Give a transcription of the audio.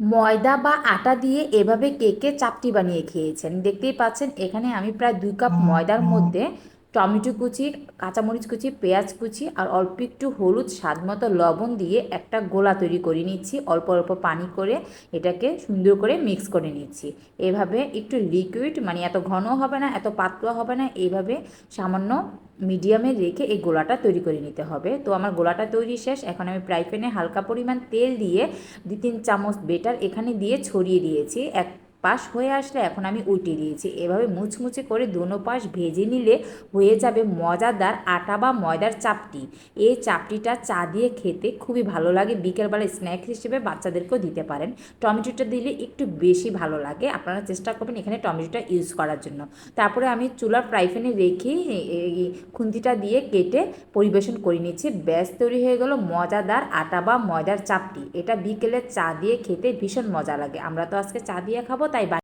ময়দা বা আটা দিয়ে এভাবে কেকের চাপটি বানিয়ে খেয়েছেন। দেখতেই পাচ্ছেন এখানে আমি প্রায় দুই কাপ ময়দার মধ্যে টমেটো কুচি, কাঁচামরিচ কুচি, পেঁয়াজ কুচি আর অল্প একটু হলুদ স্বাদ মতো লবণ দিয়ে একটা গোলা তৈরি করে নিচ্ছি। অল্প অল্প পানি করে এটাকে সুন্দর করে মিক্স করে নিচ্ছি। এভাবে একটু লিকুইড মানে এত ঘন হবে না, এত পাতলা হবে না এইভাবে সামান্য মিডিয়ামে রেখে এই গোলাটা তৈরি করে নিতে হবে। তো আমার গোলাটা তৈরি শেষ। এখন আমি ফ্রাই প্যানে হালকা পরিমাণ তেল দিয়ে দুই তিন চামচ বেটার এখানে দিয়ে ছড়িয়ে দিয়েছি। এক পাশ হয়ে আসলে এখন আমি উল্টে দিয়েছি। এভাবে মুচমুচে করে দোনো পাশ ভেজে নিলে হয়ে যাবে মজাদার আটা বা ময়দার চাপটি। এই চাপটিটা চা দিয়ে খেতে খুবই ভালো লাগে। বিকেলবেলা স্ন্যাক হিসেবে বাচ্চাদেরকেও দিতে পারেন। টমেটোটা দিলে একটু বেশি ভালো লাগে। আপনারা চেষ্টা করবেন এখানে টমেটোটা ইউজ করার জন্য। তারপরে আমি চুলার ফ্রাই প্যানে রেখে এই খুন্তিটা দিয়ে কেটে পরিবেশন করে নিচ্ছি। ব্যাস, তৈরি হয়ে গেল মজাদার আটা বা ময়দার চাপটি। এটা বিকেলে চা দিয়ে খেতে ভীষণ মজা লাগে। আমরা তো আজকে চা দিয়ে খাব Taiwán.